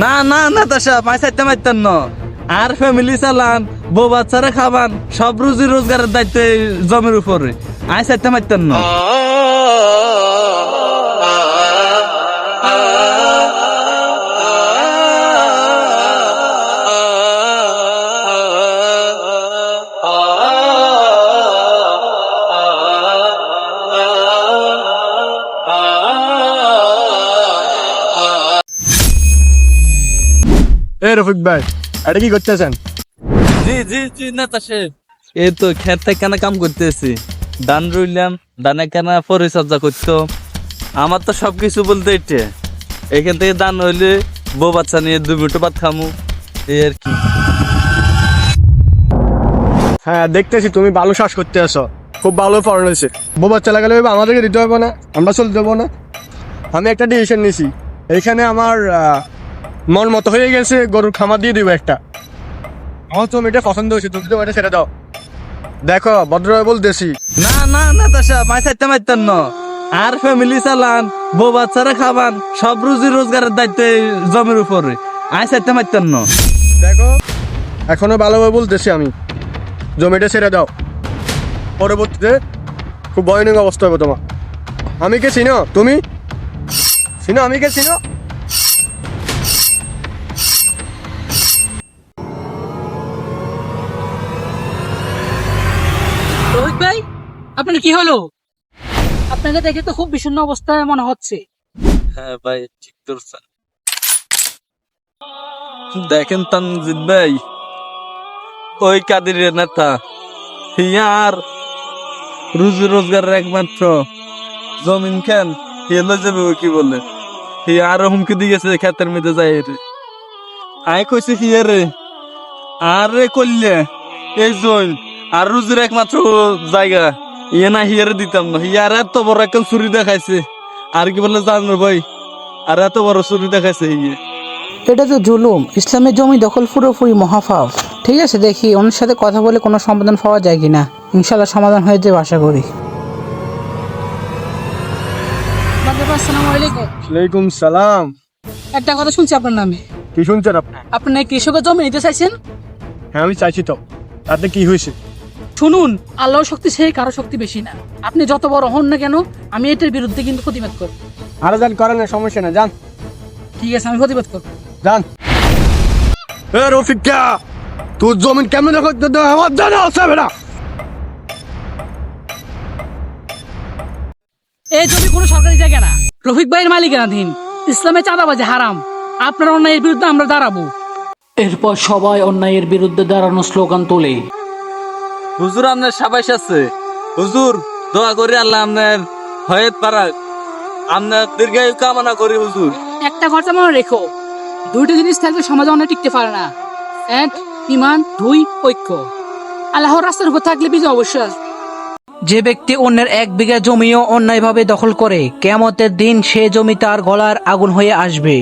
না না না তাসা মাই সাইতে মাইতেন ন। আর ফ্যামিলি চালান, বউ বাচ্চারা খাবান, সব রুজি রোজগারের দায়িত্ব জমির উপরে। আই সাইতে মাইতেন ন। এ রফিক ভাই এটা কি করতেছেন? জি জি জি না তাসে এই তো খেতে কেন কাম করতেছি। ধান রইলাম ধানে কেন পরিচর্যা করতো। আমার তো সবকিছু বলতে এটা এখান থেকে ধান হইলে বউ বাচ্চা নিয়ে দুই মিনিট ভাত খামু। এই আর কি। হ্যাঁ দেখতেছি তুমি ভালো শ্বাস করতে আসো খুব ভালো ফলন হয়েছে। বউ বাচ্চা লাগালে আমাদেরকে দিতে হবে না আমরা চলতে দেবো না। আমি একটা ডিসিশন নিছি। এখানে আমার আহ, মন মতো হয়ে গেছে গরুর খামার দিয়ে দিব একটা। আমার তুমি এটা পছন্দ হয়েছে তুমি তো এটা ছেড়ে দাও। দেখো ভদ্রভাবে বলতেছি। না না না তাসা মাই চাইতে মাইতেন ন। আর ফ্যামিলি চালান বউ বাচ্চারা খাবান সব রুজি রোজগারের দায়িত্ব এই জমির উপরে। আই চাইতে মাইতেন ন। দেখো এখনও ভালোভাবে বলতেছি আমি। জমিটা ছেড়ে দাও। পরবর্তীতে খুব ভয়ানক অবস্থা হবে তোমার। আমি কে চিনো? তুমি? চিনো আমি কে চিনো? ভাই, আপনার কি হলো? আপনাকে দেখে তো খুব বিষণ্ণ অবস্থায় মনে হচ্ছে। হ্যাঁ ভাই, ঠিক করছেন দেখেন তানজিদ ভাই, ওই কাদিরের নেতা। হিয়ার, রুজি রোজগারের একমাত্র। জমিন খান হিয়ালে যাবে ওই কি বলে? হিয়া আরও হুমকি দিয়েছে খেতের মধ্যে যাই রে। আই কইছে হিয়া রে। আর করলে এই জৈন আর রুজির একমাত্র জায়গা। ইয়ে না হিয়ারে দিতাম না। হিয়ার এত বড় একটা চুরি দেখাইছে। আর কি বলে জানো ভাই? আর এত বড় চুরি দেখাইছে ইয়ে এটা তো জুলুম ইসলামের জমি দখল পুরোপুরি মহাফাফ ঠিক আছে দেখি ওনার সাথে কথা বলে কোনো সমাধান পাওয়া যায় কি না ইনশাল্লাহ সমাধান হয়ে যাবে আশা করি। আসসালামু। আলাইকুম ওয়ালাইকুম সালাম। একটা কথা শুনছি আপনার নামে। কি শুনছেন আপনি? আপনি কৃষকের জমি নিতে চাইছেন? হ্যাঁ আমি চাইছি তো। তাতে কি হয়েছে? শুনুন আল্লাহর শক্তি সেই কারও শক্তি বেশি না। আপনি যত বড় হন না কেন আমি এটার বিরুদ্ধে কিন্তু প্রতিবাদ করব। আরও যান করেন না সমস্যা না যান। ঠিক আছে আমি প্রতিবাদ করব। যান। এ রফিক কে তোর জমিন কেমন করতে দেয় আমার জানা আছে বেটা। এই জমি কোনো সরকারি জায়গা না। রফিক ভাইয়ের মালিকানাধীন। ইসলামে চাঁদাবাজি হারাম। আপনার অন্যায়ের বিরুদ্ধে আমরা দাঁড়াবো। এরপর সবাই অন্যায়ের বিরুদ্ধে দাঁড়ানো স্লোগান তোলে। হুজুর আপনার সাবাইশ আছে। হুজুর দোয়া করি আল্লাহ আপনার হয়ে পারাক আপনার দীর্ঘায়ু কামনা করি হুজুর। একটা কথা মনে রেখো দুইটা জিনিস থাকলে সমাজে অনেক টিকতে পারে না। এক ইমান দুই ঐক্য। আল্লাহর রাস্তার উপর থাকলে বিজয় অবশ্যই আসবে। যে ব্যক্তি অন্যের এক বিঘা জমিও অন্যায়ভাবে দখল করে কেয়ামতের দিন সে জমি তার গলার আগুন হয়ে আসবে।